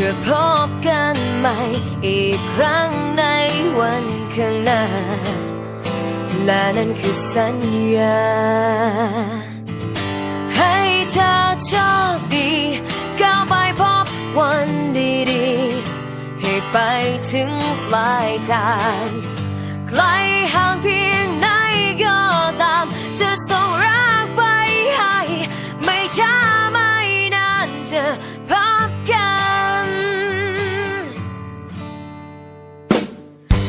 พื่อพบกันใหม่ อีกครั้งในวันข้างหน้า และนั่นคือสัญญา ให้เธอโชคดีก้าวไปพบวันดีๆ ให้ไปถึงปลายทางไกลห่างเพียงไหนก็ตามจะส่ง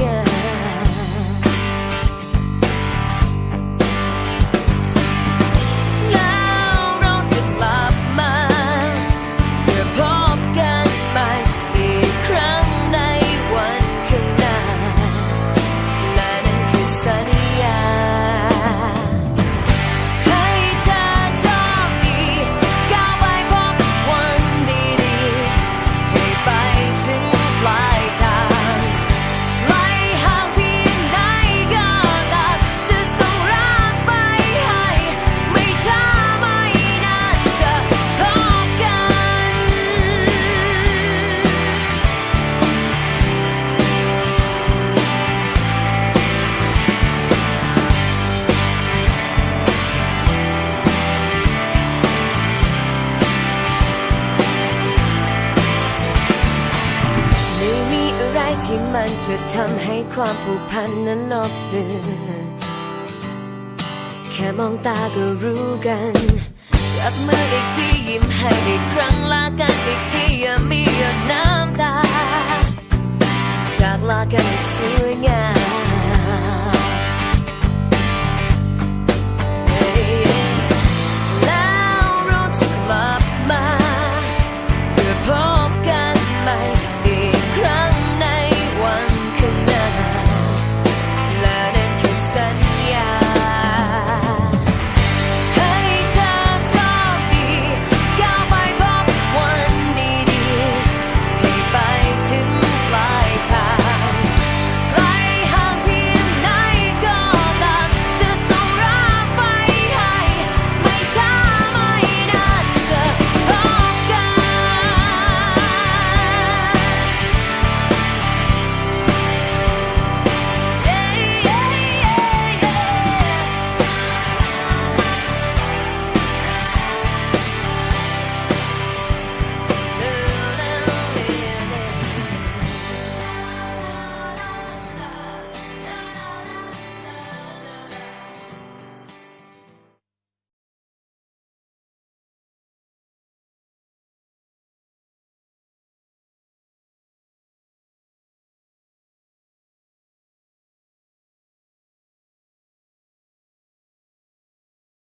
ย มันจะทำให้ความผูกพันนั้นอบเลือนแค่มองตาก็รู้กัน จับมืออีกทียิ้ม